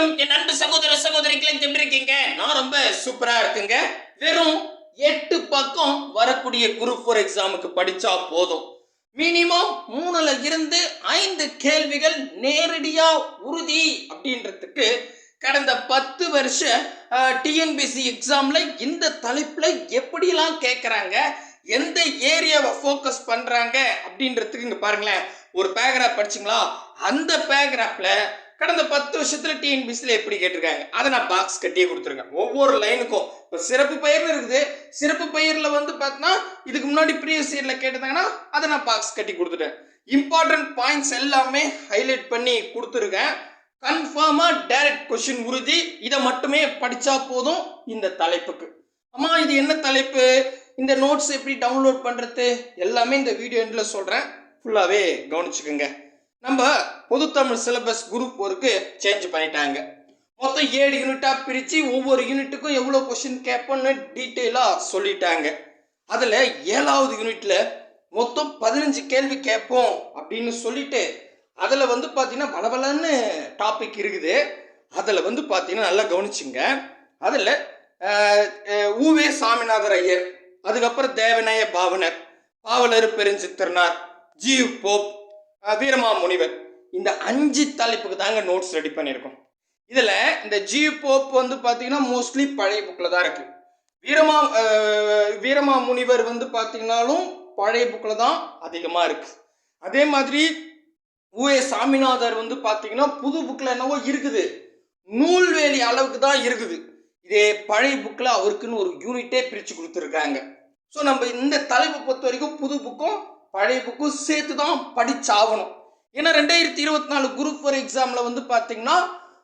வணக்கம். என் அன்பு சகோதர சகோதரிகளை எப்படி இருக்கீங்க? நான் ரொம்ப சூப்பரா இருக்குங்க. வெறும் எட்டு பக்கம் வரக்கூடிய குரூப் ஃபோர் எக்ஸாமுக்கு படிச்சா போதும். மினிமம் மூணுல இருந்து ஐந்து கேள்விகள் நேரடியா உறுதி அப்படின்றதுக்கு கடந்த பத்து வருஷ டிஎன்பிசி எக்ஸாம்ல இந்த தலைப்புல எப்படிலாம் கேட்குறாங்க எந்த ஏரியாவை ஃபோக்கஸ் பண்றாங்க அப்படின்றதுக்கு இங்க பாருங்களேன். ஒரு பேராகிராஃப் படிச்சிங்களா? அந்த பேராகிராஃப்ல கடந்த பத்து வருஷத்துல டிஎன்பிசியில் எப்படி கேட்டிருக்காங்க? அதை நான் பாக்ஸ் கட்டியே கொடுத்துருக்கேன். ஒவ்வொரு லைனுக்கும் இப்போ சிறப்பு பயிர்னு இருக்குது. சிறப்பு பயிரில் வந்து பார்த்தீங்கன்னா இதுக்கு முன்னாடி ப்ரீவியஸ் இயரில் கேட்டிருந்தாங்கன்னா அதை நான் பாக்ஸ் கட்டி கொடுத்துட்டேன். இம்பார்ட்டன்ட் பாயிண்ட்ஸ் எல்லாமே ஹைலைட் பண்ணி கொடுத்துருக்கேன். கன்ஃபார்மாக டைரக்ட் கொஷின் உறுதி. இதை மட்டுமே படித்தா போதும் இந்த தலைப்புக்கு. அம்மா இது என்ன தலைப்பு? இந்த நோட்ஸ் எப்படி டவுன்லோட் பண்ணுறது எல்லாமே இந்த வீடியோ எண்டில் சொல்கிறேன் ஃபுல்லாகவே கவனிச்சுக்கோங்க. நம்ம பொதுத்தமிழ் சிலபஸ் குரூப் ஒர்க்கு சேஞ்ச் பண்ணிட்டாங்க. மொத்தம் ஏழு யூனிட்டாக பிரித்து ஒவ்வொரு யூனிட்டுக்கும் எவ்வளோ கொஷின் கேட்போன்னு டீட்டெயிலாக சொல்லிட்டாங்க. அதில் ஏழாவது யூனிட்டில் மொத்தம் பதினஞ்சு கேள்வி கேட்போம் அப்படின்னு சொல்லிட்டு அதில் வந்து பார்த்தீங்கன்னா பலபலன்னு டாபிக் இருக்குது. அதில் வந்து பார்த்தீங்கன்னா நல்லா கவனிச்சுங்க. அதில் ஊவே சாமிநாதர் ஐயர் அதுக்கப்புறம் தேவநாய பாவனர் பாவலர் பெருஞ்சித்திரனார் ஜீவ் போப் வீரமா முனிவர் இந்த அஞ்சு தலைப்புக்கு தாங்க நோட்ஸ் ரெடி பண்ணியிருக்கோம். இதில் இந்த ஜி போப் வந்து பார்த்தீங்கன்னா மோஸ்ட்லி பழைய புக்கில் தான் இருக்குது வீரமா வீரமா முனிவர் வந்து பார்த்தீங்கன்னாலும் பழைய புக்கில் தான் அதிகமாக இருக்குது அதே மாதிரி ஊஏ சாமிநாதர் வந்து பார்த்தீங்கன்னா புது புக்கில் என்னவோ இருக்குது. நூல்வேலி அளவுக்கு தான் இருக்குது. இதே பழைய புக்கில் அவருக்குன்னு ஒரு யூனிட்டே பிரித்து கொடுத்துருக்காங்க. ஸோ நம்ம இந்த தலைப்பை பொறுத்த வரைக்கும் புது புக்கும் பழைய புக்கும் சேர்த்து தான் படிச்சாகணும். ஏன்னா ரெண்டாயிரத்தி இருபத்தி நாலு குரூப் ஃபோர் எக்ஸாமில் வந்து பார்த்தீங்கன்னா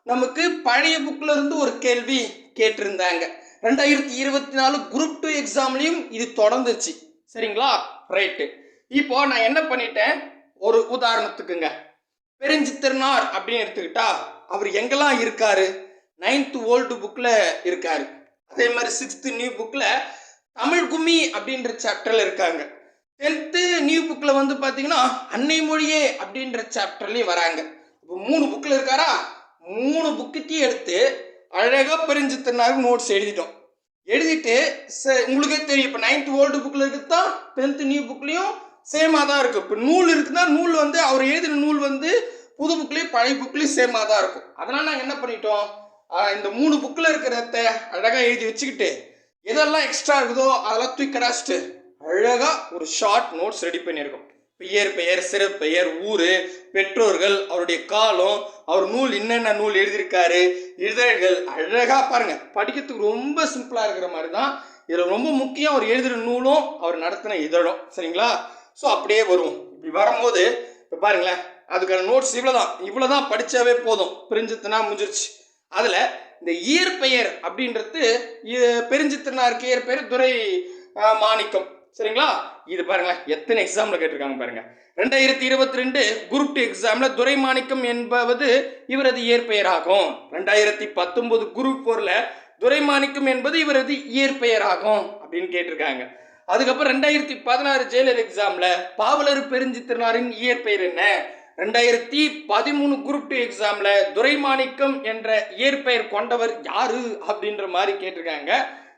நமக்கு பழைய புக்கில் இருந்து ஒரு கேள்வி கேட்டிருந்தாங்க. ரெண்டாயிரத்தி இருபத்தி நாலு குரூப் டூ எக்ஸாம்லேயும் இது தொடர்ந்துச்சு. சரிங்களா? ரைட்டு இப்போ நான் என்ன பண்ணிட்டேன்? ஒரு உதாரணத்துக்குங்க. பெருஞ்சித்திரனார் அப்படின்னு எடுத்துக்கிட்டா அவர் எங்கெல்லாம் இருக்காரு? நைன்த்து ஓல்டு புக்கில் இருக்காரு. அதே மாதிரி சிக்ஸ்த்து நியூ புக்கில் தமிழ் கும்மி அப்படின்ற சாப்டரில் இருக்காங்க. டென்த்து நியூ புக்கில் வந்து பார்த்தீங்கன்னா அன்னை மொழியே அப்படின்ற சாப்டர்லேயும் வராங்க. இப்போ மூணு புக்கில் இருக்காரா? மூணு புக்குத்தையும் எடுத்து அழகாக பிரிஞ்சு பெருஞ்சித்திரனாருக்கு நோட்ஸ் எழுதிட்டோம். எழுதிட்டு ச- உங்களுக்கே தெரியும் இப்போ நைன்த் ஓல்டு புக்கில் இருக்குது தான் டென்த்து நியூ புக்லேயும் சேமாக தான் இருக்கும் இப்போ நூல் இருக்குன்னா நூல் வந்து அவர் எழுதின நூல் வந்து புது புக்லேயும் பழைய புக்லேயும் சேமாக தான் இருக்கும். அதனால் நாங்கள் என்ன பண்ணிட்டோம்? இந்த மூணு புக்கில் இருக்கிறத அழகாக எழுதி வச்சுக்கிட்டு எதெல்லாம் எக்ஸ்ட்ரா இருக்குதோ அதெல்லாம் தூக்கி கடாச்சிட்டு அழகாக ஒரு ஷார்ட் நோட்ஸ் ரெடி பண்ணியிருக்கோம். பெயர் பெயர் சிறப்பெயர் ஊர் பெற்றோர்கள் அவருடைய காலம் அவர் நூல் என்னென்ன நூல் எழுதியிருக்காரு இதழ்கள் அழகாக பாருங்கள் படிக்கிறதுக்கு ரொம்ப சிம்பிளாக இருக்கிற மாதிரி தான் இதில் ரொம்ப முக்கியம் அவர் எழுதுகிற நூலும் அவர் நடத்தின இதழும். சரிங்களா? ஸோ அப்படியே வரும் இப்படி வரும்போது இப்போ பாருங்களேன். அதுக்கான நோட்ஸ் இவ்வளோ தான் இவ்வளோ தான் படித்தாவே போதும். பிரிஞ்சத்துனா முடிஞ்சிருச்சு. அதில் இந்த இயற்பெயர் அப்படின்றது இ- பெருஞ்சித்திரனாருக்கு இயற்பெயர் துரை மாணிக்கம் சரிங்களா? இது பாருங்களேன் எத்தனை எக்ஸாமில் கேட்டிருக்காங்க பாருங்க. ரெண்டாயிரத்தி இருபத்தி ரெண்டு குரூப் டூ எக்ஸாமில் துரை மாணிக்கம் என்பது இவரது இயற்பெயராகும். ரெண்டாயிரத்தி பத்தொன்பது குரூப் ஃபோரில் துரைமாணிக்கம் என்பது இவரது இயற்பெயராகும் அப்படின்னு கேட்டிருக்காங்க. அதுக்கப்புறம் ரெண்டாயிரத்தி பதினாறு ஜெயிலர் எக்ஸாமில் பாவலர் பெருஞ்சித்திரனாரின் இயற்பெயர் என்ன? ரெண்டாயிரத்தி பதிமூணு குரூப் டூ எக்ஸாமில் துரைமாணிக்கம் என்ற இயற்பெயர் கொண்டவர் யாரு அப்படின்ற மாதிரி கேட்டிருக்காங்க.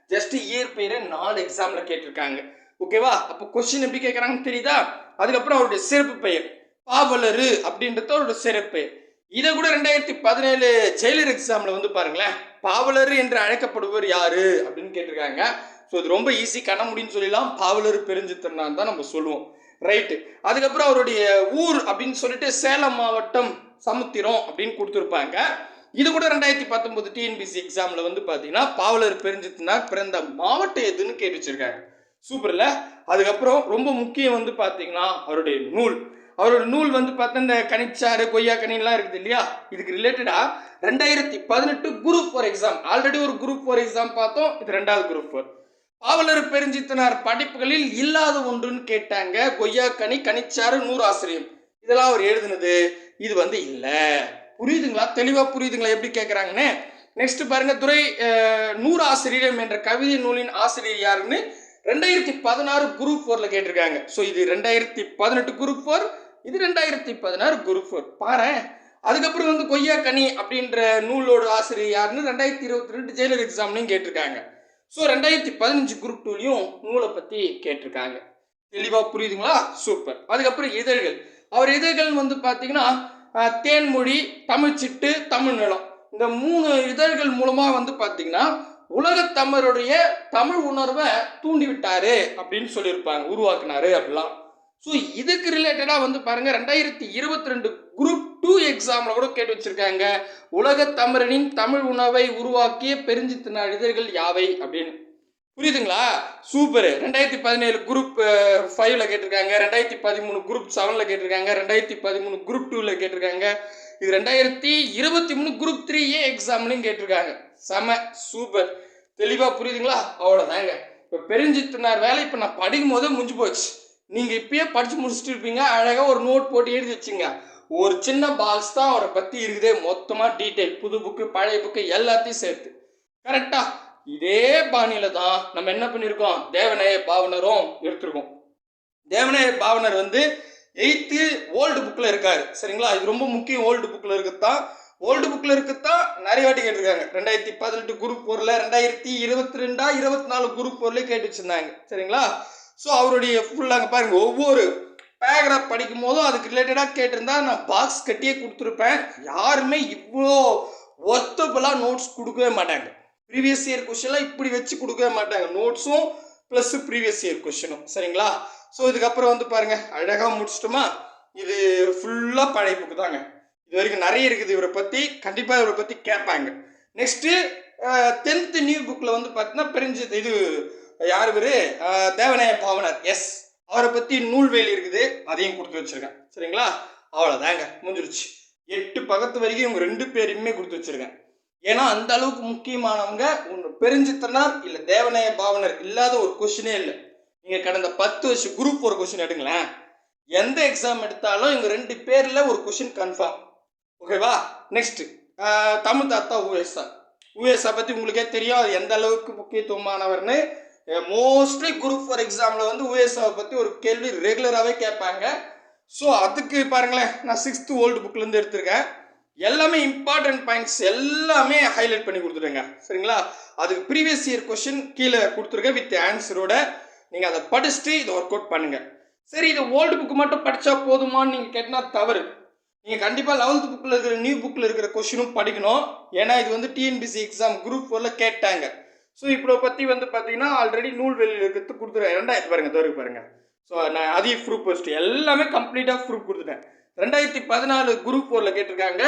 ஜஸ்ட் இயற்பெயரை நாலு எக்ஸாமில் கேட்டிருக்காங்க. ஓகேவா அப்போ கொஸ்டின் எப்படி கேட்குறாங்கன்னு தெரியுதா? அதுக்கப்புறம் அவருடைய சிறப்பு பெயர். பாவலரு அப்படின்றது அவரோட சிறப்பு பெயர். இதை கூட ரெண்டாயிரத்தி பதினேழு ஜெயிலர் எக்ஸாமில் வந்து பாருங்களேன். பாவலர் என்று அழைக்கப்படுவர் யாரு? அப்படின்னு கேட்டிருக்காங்க. ஸோ இது ரொம்ப ஈஸி கண்ண முடியும்னு சொல்லலாம் பாவலர் பெருஞ்சித்திரனான் தான் நம்ம சொல்லுவோம். ரைட்டு அதுக்கப்புறம் அவருடைய ஊர் அப்படின்னு சொல்லிட்டு சேலம் மாவட்டம் சமுத்திரம் அப்படின்னு கொடுத்துருப்பாங்க. இது கூட ரெண்டாயிரத்தி பத்தொன்பது டிஎன்பிசி எக்ஸாமில் வந்து பார்த்தீங்கன்னா பாவலர் பெருஞ்சித்தினார் பிறந்த மாவட்டம் எதுன்னு கேட்டு வச்சிருக்காங்க சூப்பர்ல அதுக்கப்புறம் ரொம்ப முக்கியம் வந்து பார்த்தீங்கன்னா அவருடைய நூல். அவரோட நூல் வந்து பார்த்தா இந்த கனிச்சாறு கொய்யா கனிலாம் இருக்குது இல்லையா? இதுக்கு ரிலேட்டடாக ரெண்டாயிரத்தி பதினெட்டு குரூப் ஃபோர் எக்ஸாம் ஆல்ரெடி ஒரு குரூப் ஃபோர் எக்ஸாம் பார்த்தோம். இது ரெண்டாவது குரூப் ஃபோர் பாவலர் பெருஞ்சித்தனார் படிப்புகளில் இல்லாத ஒன்றுன்னு கேட்டாங்க. கொய்யா கனி கனிச்சாறு நூறு ஆசிரியம் இதெல்லாம் அவர் எழுதுனது. இது வந்து இல்லை. புரியுதுங்களா? தெளிவாக புரியுதுங்களா? எப்படி கேட்குறாங்கன்னு நெக்ஸ்ட் பாருங்க. துரை நூறு ஆசிரியம் என்ற கவிதை நூலின் ஆசிரியர் யாருன்னு ரெண்டாயிரத்தி பதினாறு குரூப் ஃபோரில் கேட்டிருக்காங்க. ஸோ இது ரெண்டாயிரத்தி பதினெட்டு குரூப் ஃபோர் இது ரெண்டாயிரத்தி பதினாறு குரூப் ஃபோர் பாரு அதுக்கப்புறம் வந்து கொய்யா கனி அப்படின்ற நூலோட ஆசிரியர் யாருன்னு ரெண்டாயிரத்தி இருபத்தி ரெண்டு ஜெயிலர் எக்ஸாம்லையும் கேட்டிருக்காங்க. ஸோ ரெண்டாயிரத்தி பதினஞ்சு குரூப் டூலையும் நூலை பற்றி கேட்டிருக்காங்க. தெளிவாக புரியுதுங்களா? சூப்பர் அதுக்கப்புறம் இதழ்கள். அவர் இதழ்கள் வந்து பார்த்தீங்கன்னா தேன்மொழி தமிழ்ச்சிட்டு தமிழ் நிலம். இந்த மூணு இதழ்கள் மூலமாக வந்து பார்த்தீங்கன்னா உலகத் தமிழருடைய தமிழ் உணர்வை தூண்டி விட்டாரு அப்படின்னு சொல்லியிருப்பாங்க உருவாக்குனாரு அப்படிலாம். ஸோ இதுக்கு ரிலேட்டடாக வந்து பாருங்கள் ரெண்டாயிரத்தி இருபத்தி ரெண்டு குரூப் டூ எக்ஸாமில் கூட கேட்டு வச்சிருக்காங்க உலகத் தமிழனின் தமிழ் உணவை உருவாக்கிய பெருஞ்சித்தின இதழ்கள் யாவை அப்படின்னு. புரியுதுங்களா? சூப்பர் ரெண்டாயிரத்தி பதினேழு குரூப் ஃபைவ்ல கேட்டிருக்காங்க ரெண்டாயிரத்தி பதிமூணு குரூப் செவனில் கேட்டிருக்காங்க ரெண்டாயிரத்தி பதிமூணு குரூப் டூவில் கேட்டிருக்காங்க. இது ரெண்டாயிரத்தி இருபத்தி மூணு குரூப் த்ரீ ஏ எக்ஸாம்லையும் கேட்டிருக்காங்க. செம சூப்பர் தெளிவாக புரியுதுங்களா? அவ்வளோதாங்க இப்போ பெருஞ்சித்தினார் வேலை இப்போ நான் படிக்கும் போதே முடிஞ்சு போச்சு. நீங்கள் இப்பயே படித்து முடிச்சுட்டு இருப்பீங்க. அழகாக ஒரு நோட் போட்டு எழுதி வச்சுங்க. ஒரு சின்ன பாக்ஸ் தான் அவரை பற்றி இருக்குதே. மொத்தமாக டீட்டெயில் புது புக்கு பழைய புக்கு எல்லாத்தையும் சேர்த்து. கரெக்டாக இதே பாணியில் தான் நம்ம என்ன பண்ணியிருக்கோம்? தேவநாய பாவனரும் எடுத்திருக்கோம். தேவநாய பாவனர் வந்து எயித்து ஓல்டு புக்கில் இருக்கார். சரிங்களா? இது ரொம்ப முக்கியம் ஓல்டு புக்கில் இருக்குதான் ஓல்டு புக்கில் இருக்குதான் நிறைய வாட்டி கேட்டிருக்காங்க. ரெண்டாயிரத்தி பதினெட்டு குரூப் போரில் ரெண்டாயிரத்தி இருபத்தி ரெண்டா இருபத்தி நாலு குரூப் போர்லேயே கேட்டு வச்சிருந்தாங்க. சரிங்களா? ஸோ அவருடைய ஃபுல்லாக பாருங்க. ஒவ்வொரு பேராகிராஃப் படிக்கும் போதும் அதுக்கு ரிலேட்டடாக கேட்டிருந்தா நான் பாக்ஸ் கட்டியே கொடுத்துருப்பேன். யாருமே இவ்வளோ ஒர்த்தபுளாக நோட்ஸ் கொடுக்கவே மாட்டாங்க. ப்ரீவியஸ் இயர் கொஷின்லாம் இப்படி வச்சு கொடுக்கவே மாட்டாங்க. நோட்ஸும் ப்ளஸ் ப்ரீவியஸ் இயர் கொஷினும் சரிங்களா? ஸோ இதுக்கப்புறம் வந்து பாருங்க அழகாக முடிச்சிட்டோமா? இது ஃபுல்லாக பழைய புக்கு தாங்க. இது வரைக்கும் நிறைய இருக்குது இவரை பற்றி கண்டிப்பாக இவரை பற்றி கேட்பாங்க. நெக்ஸ்ட்டு டென்த்து நியூ புக்கில் வந்து பார்த்தீங்கன்னா பிரிஞ்சு இது யார் இவர்? தேவநாய பாவனர். எஸ் அவரை பற்றி நூல்வேலி இருக்குது. அதையும் கொடுத்து வச்சிருக்கேன். சரிங்களா? அவ்வளோதாங்க முடிஞ்சிருச்சு. எட்டு பக்கத்து வரைக்கும் இவங்க ரெண்டு பேரையுமே கொடுத்து வச்சிருக்கேன். ஏன்னா அந்த அளவுக்கு முக்கியமானவங்க ஒன்று பெருஞ்சித்தனார் இல்லை தேவநேய பாவனர் இல்லாத ஒரு கொஷினே இல்லை. நீங்கள் கடந்த பத்து வருஷம் குரூப் ஒரு கொஷின் எடுங்களேன். எந்த எக்ஸாம் எடுத்தாலும் இவங்க ரெண்டு பேரில் ஒரு கொஷின் கன்ஃபார்ம் ஓகேவா நெக்ஸ்ட் தமிழ் தாத்தா உஎஸ்ஆ உஎஸ்ஆ பற்றி உங்களுக்கே தெரியும் அது எந்த அளவுக்கு முக்கியத்துவமானவர்னு. மோஸ்ட்லி குரூப் ஃபார் எக்ஸாமில் வந்து உஎஸ்ஆவை பற்றி ஒரு கேள்வி ரெகுலராகவே கேட்பாங்க. ஸோ அதுக்கு பாருங்களேன் நான் சிக்ஸ்த்து ஓல்டு புக்லேருந்து எடுத்திருக்கேன். எல்லாமே இம்பார்ட்டன்ட் பாயிண்ட்ஸ் எல்லாமே ஹைலைட் பண்ணி கொடுத்துருங்க சரிங்களா? அதுக்கு ப்ரீவியஸ் இயர் கொஷின் கீழே கொடுத்துருக்கேன் வித் ஆன்சரோட நீங்கள் அதை படிச்சுட்டு இதை ஒர்க் அவுட் பண்ணுங்கள் சரி இது ஓல்டு புக்கு மட்டும் படித்தா போதுமான்னு நீங்கள் கேட்டினா தவறு. நீங்கள் கண்டிப்பாக லெவல்த் புக்கில் இருக்கிற நியூ புக்கில் இருக்கிற கொஷினும் படிக்கணும். ஏன்னா இது வந்து டிஎன்பிசி எக்ஸாம் குரூப் ஃபோரில் கேட்டாங்க. ஸோ இப்போ பற்றி வந்து பார்த்தீங்கன்னா ஆல்ரெடி நூல்வெளியில் இருக்கிறது கொடுத்துருவேன் ரெண்டாயிரத்து பாருங்கள் தவறு பாருங்கள் ஸோ நான் அதையும் ப்ரூஃப் ஃபஸ்ட்டு எல்லாமே கம்ப்ளீட்டாக ப்ரூஃப் கொடுத்துட்டேன். ரெண்டாயிரத்தி பதினாலு குரூப் ஃபோரில் கேட்டிருக்காங்க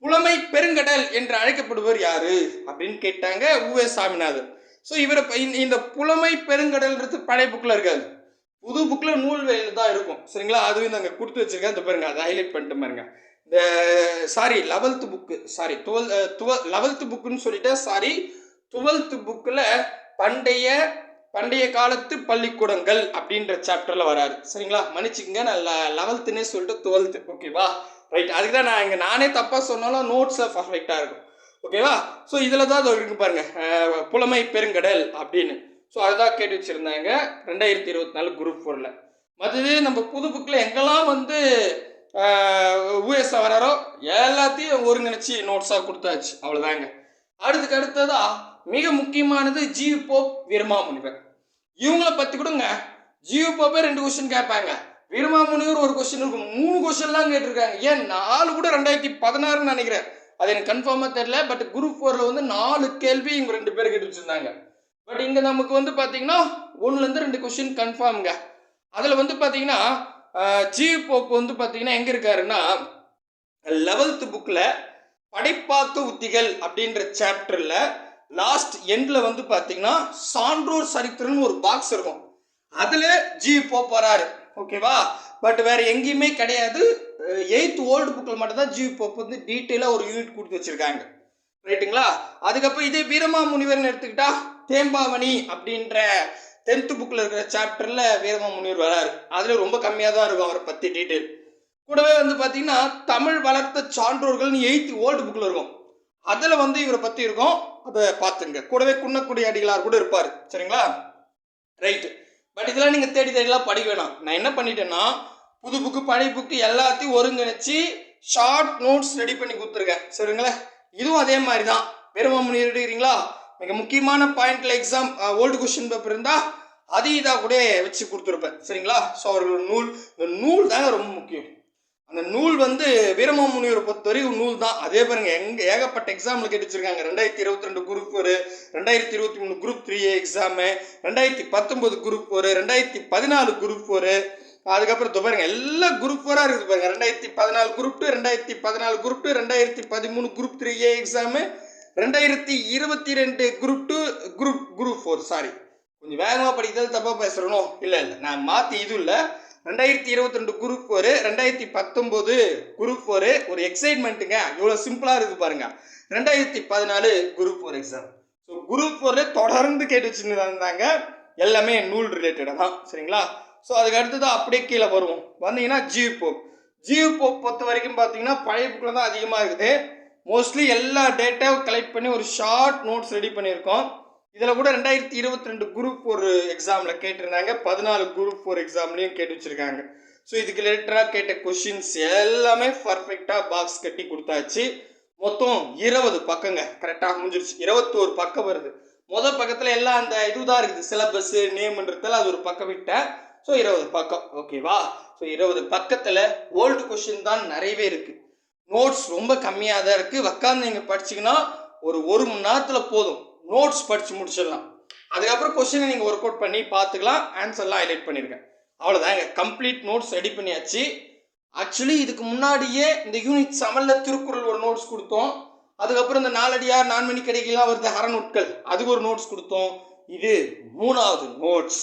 புலமை பெருங்கடல் என்று அழைக்கப்படுவர் யாரு? அப்படின்னு கேட்டாங்க உவே சாமிநாதன். ஸோ இவரை இந்த- புலமை பெருங்கடல்ன்றது பழைய புக்கில் இருக்காது. புது புக்கில் நூல்வேலியில் தான் இருக்கும். சரிங்களா? அதுவும் நாங்கள் அங்கே கொடுத்து வச்சுருக்கேன். இந்த பாருங்க அதை ஹைலைட் பண்ணிட்டு பாருங்க. இந்த sorry eleventh book sorry twelve twelve eleventh புக்குன்னு சொல்லிட்டேன் சாரி டுவெல்த்து புக்கில் பண்டைய பண்டைய காலத்து பள்ளிக்கூடங்கள் அப்படின்ற சாப்டரில் வராது சரிங்களா? மன்னிச்சுக்கங்க நான் லெவல்த்துன்னே சொல்லிட்டு டுவெல்த்து ஓகேவா ரைட் அதுக்கு தான் நான் இங்கே நானே தப்பாக சொன்னாலும் நோட்ஸை பர்ஃபெக்டாக இருக்கும். ஓகேவா ஸோ இதில் தான் அது இருக்கு பாருங்கள் புலமை பெருங்கடல் அப்படின்னு. ஸோ அதுதான் கேட்டு வச்சுருந்தாங்க ரெண்டாயிரத்தி இருபத்தி நாலு குரூப் ஃபோரில் மற்றது நம்ம புது புக்கில் எங்கெல்லாம் வந்து யூஎஸ் வராரோ எல்லாத்தையும் ஒருங்கிணைச்சி நோட்ஸாக கொடுத்தாச்சு. அவ்வளோதாங்க அடுத்துக்கு அடுத்ததாக மிக முக்கியமானது ஜியு போப் வீரமாமுனிவர் இவங்களை பற்றி கொடுங்க. ஜியு போப்பே ரெண்டு கொஸ்டின் கேட்பாங்க. வீரமாமுனிவர் ஒரு கொஸ்டின் இருக்கும் மூணு கொஸ்டின்லாம் கேட்டிருக்காங்க. ஏன்? நாலு கூட ரெண்டாயிரத்தி பதினாறுன்னு நினைக்கிறேன். அது எனக்கு கன்ஃபார்மாக தெரியல. பட் குரூப் ஃபோரில் வந்து நாலு கேள்வி இவங்க ரெண்டு பேர் கேட்டு வச்சுருந்தாங்க பட் இங்கே நமக்கு வந்து பார்த்தீங்கன்னா ஒன்றுலேருந்து ரெண்டு கொஸ்டின் கன்ஃபார்முங்க அதில் வந்து பார்த்தீங்கன்னா ஜி போப் வந்து பார்த்தீங்கன்னா எங்கே இருக்காருன்னா லெவல்த்து புக்கில் படைப்பாக்க உத்திகள் அப்படின்ற சாப்டரில் லாஸ்ட் எண்டில் வந்து பார்த்தீங்கன்னா சான்றோர் சரித்திரம்னு ஒரு பாக்ஸ் இருக்கும். அதில் ஜி போப் ஓகேவா பட் வேறு எங்கேயுமே கிடையாது. எயித் ஓல்டு புக்கில் மட்டும்தான் ஜி போப் வந்து டீட்டெயிலாக ஒரு யூனிட் கொடுத்து வச்சுருக்காங்க. ரைட்டுங்களா அதுக்கப்புறம் இதே வீரமா முனிவர்னு எடுத்துக்கிட்டா தேம்பாவணி அப்படின்ற டென்த்து புக்கில் இருக்கிற சாப்டரில் வீரமா முனிவர் வராரு. அதில் ரொம்ப கம்மியாக தான் இருக்கும் அவரை பற்றி டீட்டெயில் கூடவே வந்து பார்த்தீங்கன்னா தமிழ் வளர்த்த சான்றோர்கள்னு எயித்து ஓல்டு புக்கில் இருக்கும். அதில் வந்து இவரை பற்றி இருக்கும். அதை பார்த்துங்க. கூடவே குன்னக்குடி அடிகளார் கூட இருப்பார். சரிங்களா? ரைட்டு பட் இதெல்லாம் நீங்கள் தேடி தேடிலாம் படிக்க வேணாம். நான் என்ன பண்ணிட்டேன்னா புது புக்கு பழைய புக்கு எல்லாத்தையும் ஒருங்கிணைச்சி ஷார்ட் நோட்ஸ் ரெடி பண்ணி கொடுத்துருக்கேன். சரிங்களா? இதுவும் அதே மாதிரி தான் பெருமாமணி எடுக்கிறீங்களா மிக முக்கியமான பாயிண்டில் எக்ஸாம் ஓல்டு கொஸ்டின் பேப்பர் இருந்தால் அது இதாக கூட வச்சு கொடுத்துருப்பேன். சரிங்களா? ஸோ அவர்கள் நூல் இந்த நூல் தாங்க ரொம்ப முக்கியம். அந்த நூல் வந்து வீரமாமுனிவரை பொறுத்தவரைக்கும் நூல் தான். அதே பாருங்க எங்க ஏகப்பட்ட எக்ஸாம்ல கேட்டு ரெண்டாயிரத்தி இருபத்தி ரெண்டு குரூப் ஒரு ரெண்டாயிரத்தி இருபத்தி மூணு குரூப் த்ரீ எக்ஸாமு ரெண்டாயிரத்தி பத்தொன்பது குரூப் ஒரு ரெண்டாயிரத்தி பதினாலு குரூப் ஒரு அதுக்கப்புறம் பாருங்க எல்லா குரூப் ஃபோராக இருக்குது பாருங்க. ரெண்டாயிரத்தி பதினாலு குரூப் டூ ரெண்டாயிரத்தி பதினாலு குரூப் டூ ரெண்டாயிரத்தி பதிமூணு குரூப் த்ரீ ஏ எக்ஸாமு ரெண்டாயிரத்தி இருபத்தி ரெண்டு group two group group four sorry கொஞ்சம் வேகமாக படிக்கிறது தப்பாக பேசுகிறனோ இல்லை இல்லை. நான் மாற்றி இதுவும் இல்லை. ரெண்டாயிரத்தி இருபத்தி ரெண்டு குரூப் ஃபோரு ரெண்டாயிரத்தி பத்தொம்போது குரூப் ஃபோரு ஒரு எக்ஸைட்மெண்ட்டுங்க இவ்வளோ சிம்பிளாக இருக்குது பாருங்க. ரெண்டாயிரத்தி பதினாலு group four exam so group ஃபோரில் தொடர்ந்து கேட்டு வச்சுன்னு இருந்தாங்க எல்லாமே நூல் ரிலேட்டடாக தான். சரிங்களா? ஸோ அதுக்கு அடுத்தது அப்படியே கீழே வருவோம். வந்தீங்கன்னா ஜியூ போப் ஜியூ போப் பொறுத்த வரைக்கும் பார்த்தீங்கன்னா பழைய புக்கில் தான் அதிகமாக இருக்குது. மோஸ்ட்லி எல்லா டேட்டாவும் கலெக்ட் பண்ணி ஒரு ஷார்ட் நோட்ஸ் ரெடி பண்ணியிருக்கோம். இதில் கூட ரெண்டாயிரத்தி இருபத்தி ரெண்டு குரூப் ஒரு எக்ஸாமில் கேட்டிருந்தாங்க. பதினாலு குரூப் ஃபோர் எக்ஸாம்லேயும் கேட்டு வச்சுருக்காங்க. ஸோ இதுக்கு ரிலேட்டடாக கேட்ட கொஷின்ஸ் எல்லாமே பர்ஃபெக்டாக பாக்ஸ் கட்டி கொடுத்தாச்சு. மொத்தம் இருபது பக்கங்க. கரெக்டாக முடிஞ்சிருச்சு. இருபத்தோரு பக்கம் வருது. மொதல் பக்கத்தில் எல்லாம் அந்த இதுதான் இருக்குது. சிலபஸ் நேம்ன்றதால அது ஒரு பக்கம் விட்டேன். ஸோ இருபது பக்கம். ஓகேவா ஸோ இருபது பக்கத்தில் ஓல்டு கொஷின் தான் நிறையவே இருக்குது நோட்ஸ் ரொம்ப கம்மியாக தான் இருக்குது உக்காந்து நீங்கள் படிச்சிங்கன்னா ஒரு ஒரு மணி நேரத்தில் போதும். நோட்ஸ் படித்து முடிச்சிடலாம். அதுக்கப்புறம் கொஸ்டினை நீங்கள் ஒர்க் அவுட் பண்ணி பார்த்துக்கலாம். ஆன்சர்லாம் ஹைலைட் பண்ணியிருக்கேன் அவ்வளோதாங்க கம்ப்ளீட் நோட்ஸ் ரெடி பண்ணியாச்சு. ஆக்சுவலி இதுக்கு முன்னாடியே இந்த யூனிட் செவனில் திருக்குறள் ஒரு நோட்ஸ் கொடுத்தோம். அதுக்கப்புறம் இந்த நாலடியார் நான்மணி கடைகள்லாம் வருது அறநூட்கள். அதுக்கு ஒரு நோட்ஸ் கொடுத்தோம். இது மூணாவது நோட்ஸ்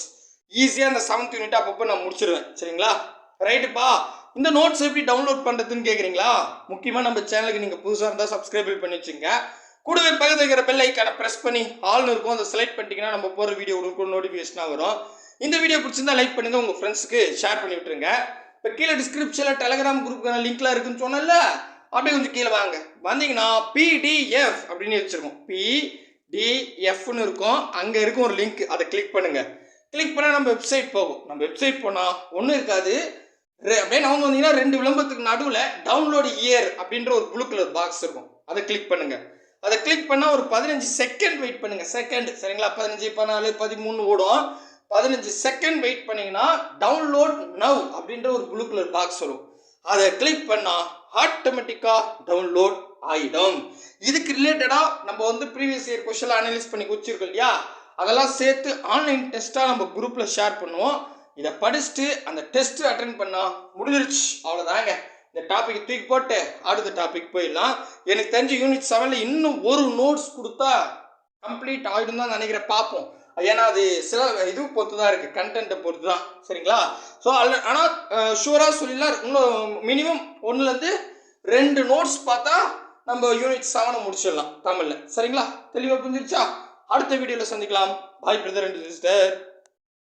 ஈஸியாக அந்த செவன்த் யூனிட் அப்பப்போ நான் முடிச்சிருவேன். சரிங்களா? ரைட்டுப்பா இந்த நோட்ஸ் எப்படி டவுன்லோட் பண்ணுறதுன்னு கேட்குறீங்களா முக்கியமாக நம்ம சேனலுக்கு நீங்கள் புதுசாக இருந்தால் சப்ஸ்கிரைப் பண்ணி வச்சுங்க கூடவே பக்கத்தில் இருக்கிற பெல் ஐக்கான ப்ரெஸ் பண்ணி ஆள்னு இருக்கும் அதை செலக்ட் பண்ணிட்டீங்கன்னா நம்ம போகிற வீடியோ உங்களுக்கு நோட்டிஃபிகேஷனாக வரும். இந்த வீடியோ பிடிச்சிருந்தா லைக் பண்ணுங்கள் உங்கள் ஃப்ரெண்ட்ஸுக்கு ஷேர் பண்ணி விட்டுருங்க. இப்போ கீழே டிஸ்கிரிப்ஷனில் டெலகிராம் குரூப்புக்கான லிங்க்லாம் இருக்குன்னு சொன்னல அப்படியே கொஞ்சம் கீழே வாங்க. வந்தீங்கன்னா பிடிஎஃப் அப்படின்னு வச்சுருக்கோம். பிடிஎஃப்னு இருக்கும். அங்கே இருக்கும் ஒரு லிங்க் அதை கிளிக் பண்ணுங்கள் கிளிக் பண்ணால் நம்ம வெப்சைட் போகும். நம்ம வெப்சைட் போனால் ஒன்றும் இருக்காது. அப்படியே நம்ம வந்தீங்கன்னா ரெண்டு விளம்பரத்துக்கு நடுவில் டவுன்லோடு இயர் அப்படின்ற ஒரு ப்ளூ கலர் பாக்ஸ் இருக்கும். அதை கிளிக் பண்ணுங்கள் அதை கிளிக் பண்ணால் ஒரு பதினஞ்சு செகண்ட் வெயிட் பண்ணுங்க. செகண்ட் சரிங்களா? பதினஞ்சு பதினாலு பதிமூணு ஓடும். பதினஞ்சு செகண்ட் வெயிட் பண்ணிங்கன்னா டவுன்லோட் நவ் அப்படின்ற ஒரு ப்ளூ கலர் பாக்ஸ் வரும். அதை கிளிக் பண்ணால் ஆட்டோமேட்டிக்காக டவுன்லோட் ஆகிடும் இதுக்கு ரிலேட்டடாக நம்ம வந்து ப்ரீவியஸ் இயர் கொஷனில் அனலைஸ் பண்ணி வச்சுருக்கோம் இல்லையா? அதெல்லாம் சேர்த்து ஆன்லைன் டெஸ்ட்டாக நம்ம குரூப்பில் ஷேர் பண்ணுவோம். இதை படிச்சுட்டு அந்த டெஸ்ட்டு அட்டன் பண்ணால் முடிஞ்சிருச்சு. அவ்வளோதாங்க இந்த டாபிக் தூக்கி போட்டு அடுத்த டாபிக் போயிடலாம். எனக்கு தெரிஞ்ச யூனிட் செவனில் இன்னும் ஒரு நோட்ஸ் கொடுத்தா கம்ப்ளீட் ஆகிடும் தான் நினைக்கிறேன் பார்ப்போம். ஏன்னா அது சில இது பொறுத்து தான் இருக்குது கண்டென்ட்டை பொறுத்து தான் சரிங்களா? ஸோ அல்ல ஆனால் ஷூராக சொல்லிடலாம். இன்னும் மினிமம் ஒன்றுலேருந்து ரெண்டு நோட்ஸ் பார்த்தா நம்ம யூனிட் செவனை முடிச்சிடலாம் தமிழில். சரிங்களா? தெளிவாக புரிஞ்சிருச்சா? அடுத்த வீடியோவில் சந்திக்கலாம். பாய் பிரதர் அண்ட் சிஸ்டர்